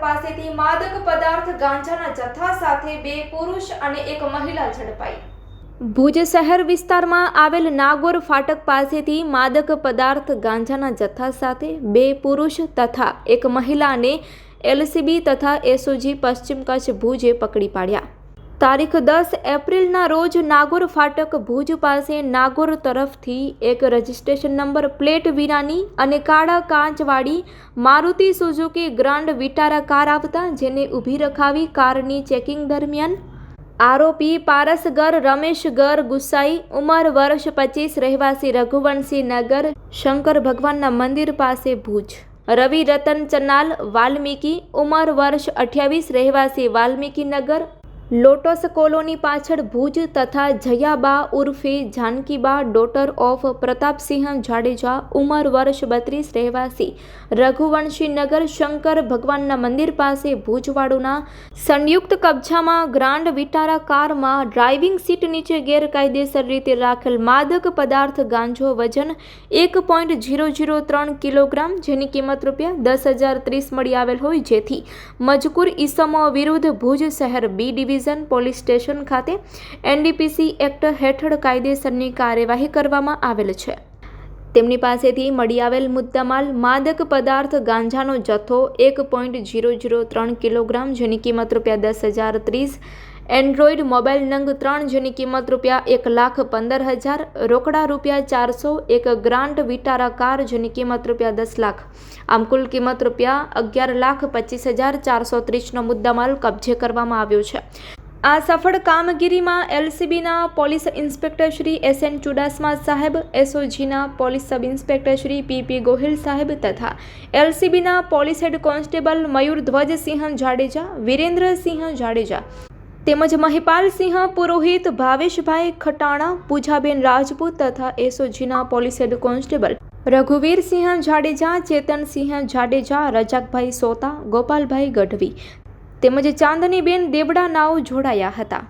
પાસેથી માદક પદાર્થ ગાંજાના જથ્થા સાથે બે પુરુષ અને એક મહિલા ઝડપાઈ. ભુજ શહેર વિસ્તારમાં આવેલ નાગોર ફાટક પાસેથી માદક પદાર્થ ગાંજાના જથ્થા સાથે બે પુરુષ તથા એક મહિલાને એલસીબી તથા એસઓજી પશ્ચિમ કચ્છ ભુજે પકડી પાડ્યા. તારીખ દસ એપ્રિલના રોજ નાગોર ફાટક ભુજ પાસે નાગોર તરફથી એક રજિસ્ટ્રેશન નંબર પ્લેટ વિનાની અને કાળા કાચવાળી Maruti Suzuki Grand Vitara car આવતા જેને ઊભી રખાવી કારની ચેકિંગ દરમિયાન આરોપી પારસગર રમેશગર ગુસાઈ ઉંમર વર્ષ પચીસ રહેવાસી રઘુવંશી નગર શંકર ભગવાનના મંદિર પાસે ભુજ. રવિ રતન ચનાલ વાલ્મીકી ઉંમર વર્ષ અઠ્યાવીસ રહેવાસી વાલ્મીકી નગર લોટસ કોલોની પાછળ ભુજ તથા જયાબા ઉર્ફે જાનકીબા ડોટર ઓફ પ્રતાપસિંહ જાડેજા, ઉંમર વર્ષ બત્રીસ રહેવાસી. રઘુવંશી નગર શંકર ભગવાનના મંદિર પાસે ભુજવાડુના સંયુક્ત કબજામાં ગ્રાન્ડ વિટારા કારમાં ડ્રાઇવિંગ સીટ નીચે ગેરકાયદેસર રીતે રાખેલ માદક પદાર્થ ગાંજો વજન એક પોઈન્ટ ઝીરો ઝીરો ત્રણ કિલોગ્રામ, જેની કિંમત રૂપિયા દસ હજાર ત્રીસ મળી આવેલ હોય, જેથી મજકૂર ઈસમો વિરુદ્ધ ભુજ શહેર બી ડિવિઝન પોલીસ સ્ટેશન ખાતે એનડીપીસી એક્ટ હેઠળ કાયદેસરની કાર્યવાહી કરવામાં આવેલ છે. તેમની પાસેથી મળી આવેલ મુદ્દામાલ માદક પદાર્થ ગાંજાનો જથ્થો એક પોઈન્ટ ઝીરો ઝીરો ત્રણ કિલોગ્રામ, જેની કિંમત રૂપિયા દસ હજાર ત્રીસ એન્ડ્રોઈડ મોબાઈલ નંગ ત્રણ જેની કિંમત રૂપિયા એક લાખ પંદર હજાર, રોકડા રૂપિયા ચારસો, એક ગ્રાન્ટ વિટારા કાર જેની કિંમત રૂપિયા દસ લાખ. આમ કુલ કિંમત રૂપિયા અગિયાર લાખ પચીસ હજાર ચારસો ત્રીસનો મુદ્દામાલ કબજે કરવામાં આવ્યો છે. આ સફળ કામગીરીમાં એલસીબીના police inspector Shri S N Chudasama saheb, એસઓજીના police sub inspector Shri PP Gohil saheb તથા એલસીબીના police head constable Mayur Dhvajsinh Jadeja, Virendrasinh Jadeja તેમજ મહિપાલસિંહ પુરોહિત ભાવેશભાઈ ખટાણા, પૂજાબેન રાજપૂત તથા એસઓજીના police head constable Raghuvirsinh Jadeja Chetansinh Jadeja, Razakbhai Sota, Gopalbhai Gadhvi તેમજ ચાંદનીબેન દેવડા નાવ જોડાયા હતા.